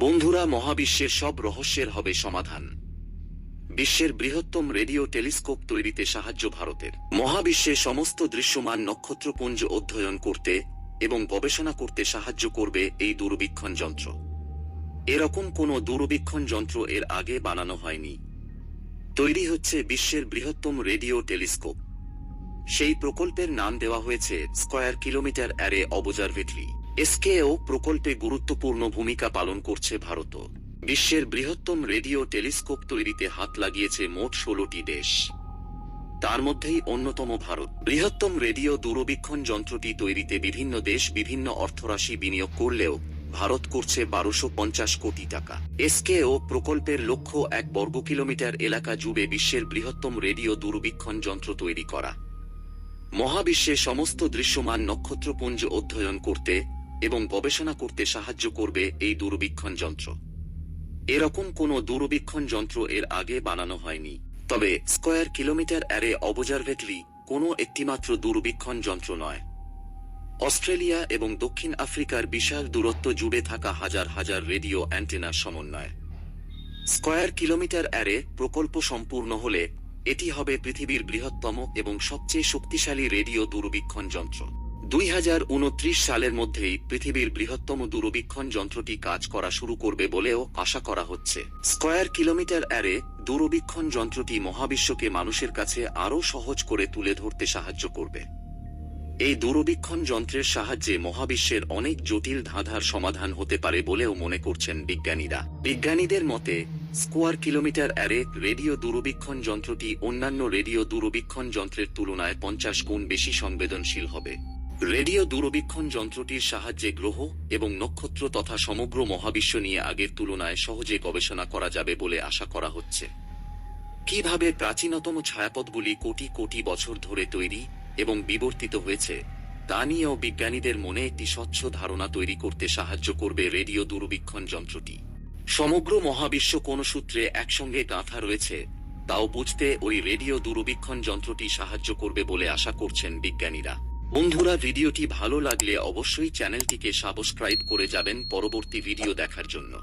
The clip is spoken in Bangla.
বন্ধুরা, মহাবিশ্বের সব রহস্যের হবে সমাধান। বিশ্বের বৃহত্তম রেডিও টেলিস্কোপ তৈরিতে সাহায্য ভারতের। মহাবিশ্বে সমস্ত দৃশ্যমান নক্ষত্রপুঞ্জ অধ্যয়ন করতে এবং গবেষণা করতে সাহায্য করবে এই দূরবীক্ষণ যন্ত্র। এরকম কোনো দূরবীক্ষণ যন্ত্র এর আগে বানানো হয়নি। তৈরি হচ্ছে বিশ্বের বৃহত্তম রেডিও টেলিস্কোপ। সেই প্রকল্পের নাম দেওয়া হয়েছে square kilometre array observatory. SKO প্রকল্পে গুরুত্বপূর্ণ ভূমিকা পালন করছে ভারত। বিশ্বের বৃহত্তম রেডিও টেলিস্কোপ তৈরিতে হাত লাগিয়েছে মোট ষোলোটি দেশ। তার মধ্যেই অন্যতম ভারত। বৃহত্তম রেডিও দূরবীক্ষণ যন্ত্রটি তৈরিতে বিভিন্ন দেশ বিভিন্ন অর্থরাশি বিনিয়োগ করলেও ভারত করছে বারোশো পঞ্চাশ কোটি টাকা। এসকেও প্রকল্পের লক্ষ্য এক বর্গ কিলোমিটার এলাকা জুড়ে বিশ্বের বৃহত্তম রেডিও দূরবীক্ষণ যন্ত্র তৈরি করা। মহাবিশ্বে সমস্ত দৃশ্যমান নক্ষত্রপুঞ্জ অধ্যয়ন করতে এবং গবেষণা করতে সাহায্য করবে এই দূরবীক্ষণ যন্ত্র। এরকম কোনো দূরবীক্ষণ যন্ত্র এর আগে বানানো হয়নি, তবে স্কয়ার কিলোমিটার অ্যারে অবজারভেটরি কোনো একটিমাত্র দূরবীক্ষণ যন্ত্র নয়। অস্ট্রেলিয়া এবং দক্ষিণ আফ্রিকার বিশাল দূরত্ব জুড়ে থাকা হাজার হাজার রেডিও অ্যান্টেনার সমন্বয়। স্কয়ার কিলোমিটার অ্যারে প্রকল্প সম্পূর্ণ হলে এটি হবে পৃথিবীর বৃহত্তম এবং সবচেয়ে শক্তিশালী রেডিও দূরবীক্ষণ যন্ত্র। দুই হাজার উনত্রিশ সালের মধ্যেই পৃথিবীর বৃহত্তম দূরবীক্ষণ যন্ত্রটি কাজ করা শুরু করবে বলেও আশা করা হচ্ছে। স্কয়ার কিলোমিটার অ্যারে দূরবীক্ষণ যন্ত্রটি মহাবিশ্বকে মানুষের কাছে আরও সহজ করে তুলে ধরতে সাহায্য করবে। এই দূরবীক্ষণ যন্ত্রের সাহায্যে মহাবিশ্বের অনেক জটিল ধাঁধার সমাধান হতে পারে বলেও মনে করছেন বিজ্ঞানীরা। বিজ্ঞানীদের মতে, স্কোয়ার কিলোমিটার অ্যারে রেডিও দূরবীক্ষণ যন্ত্রটি অন্যান্য রেডিও দূরবীক্ষণ যন্ত্রের তুলনায় পঞ্চাশ গুণ বেশি সংবেদনশীল হবে। রেডিও দূরবীক্ষণ যন্ত্রটির সাহায্যে গ্রহ এবং নক্ষত্র তথা সমগ্র মহাবিশ্ব নিয়ে আগের তুলনায় সহজে গবেষণা করা যাবে বলে আশা করা হচ্ছে। কীভাবে প্রাচীনতম ছায়াপথগুলি কোটি কোটি বছর ধরে তৈরি এবং বিবর্তিত হয়েছে, তা নিয়েও বিজ্ঞানীদের মনে একটি স্বচ্ছ ধারণা তৈরি করতে সাহায্য করবে রেডিও দূরবীক্ষণ যন্ত্রটি। সমগ্র মহাবিশ্ব কোন সূত্রে একসঙ্গে গাঁথা রয়েছে, তাও বুঝতে ওই রেডিও দূরবীক্ষণ যন্ত্রটি সাহায্য করবে বলে আশা করছেন বিজ্ঞানীরা। বন্ধুরা ভিডিওটি ভালো লাগলে অবশ্যই চ্যানেলটিকে সাবস্ক্রাইব করে যাবেন পরবর্তী ভিডিও দেখার জন্য।